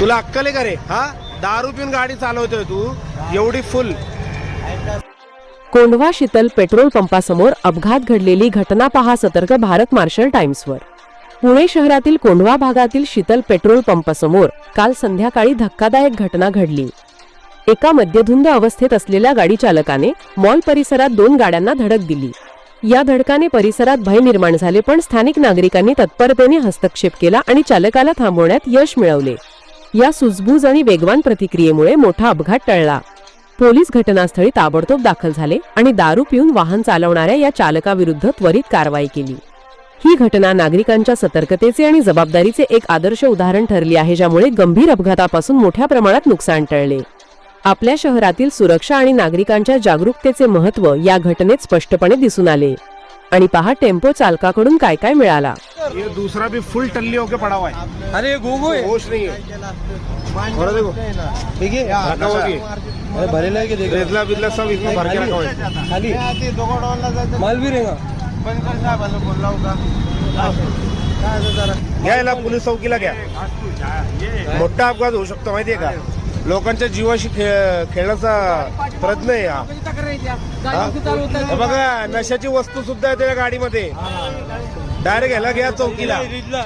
तुला अक्कल आहे का रे? हा? दारू पिऊन गाडी चालवतोय तू. एवढी फुल कोंढवा शीतल पेट्रोल पंपासमोर अपघात घडलेली घटना पहा सतर्क भारत मार्शल टाइम्सवर. पुणे शहरातील कोंढवा भागातील शीतल पेट्रोल पंपासमोर काल संध्याकाळी धक्कादायक घटना घडली. एका मद्यधुंद अवस्थेत असलेल्या गाडी चालकाने मॉल परिसरात दोन गाड्यांना धडक दिली. या धडकाने परिसरात भय निर्माण झाले पण स्थानिक नागरिकांनी तत्परतेने हस्तक्षेप केला आणि चालकाला थांबवण्यात यश मिळवले. या सुजबूज आणि वेगवान प्रतिक्रियेमुळे मोठा अपघात टळला. पोलीस घटनास्थळी ताबडतोब दाखल झाले आणि दारू पिऊन वाहन चालवणाऱ्या या चालकाविरुद्ध त्वरित कारवाई केली. ही घटना नागरिकांच्या सतर्कतेचे आणि जबाबदारीचे एक आदर्श उदाहरण ठरली आहे ज्यामुळे गंभीर अपघातापासून मोठ्या प्रमाणात नुकसान टळले. आपल्या शहरातील सुरक्षा आणि नागरिकांच्या जागरूकतेचे महत्त्व या घटनेत स्पष्टपणे दिसून आले. आणि पहा टेम्पो चालकाकडून काय काय मिळाला. ये दूसरा भी फुल टल्ली होके पड़ा हुआ है. अरे गोगो है. होश नहीं है. देखो. ठीक है. रखा हुआ भी अरे भरेला है कि देखो रेतला बिदला सब इसमें भर के रखा हुआ है. खाली? माल भी रहेगा? घ्या याला पोलीस चौकीला घ्या मोठा अपघात होऊ शकतो माहितीये का लोकांच्या जीवाशी खेळ खेळण्याचा प्रयत्न आहे हा. हा? बघा नशाची वस्तू सुद्धा आहे त्या गाडीमध्ये. डायरेक्ट ह्याला घ्या चौकीला.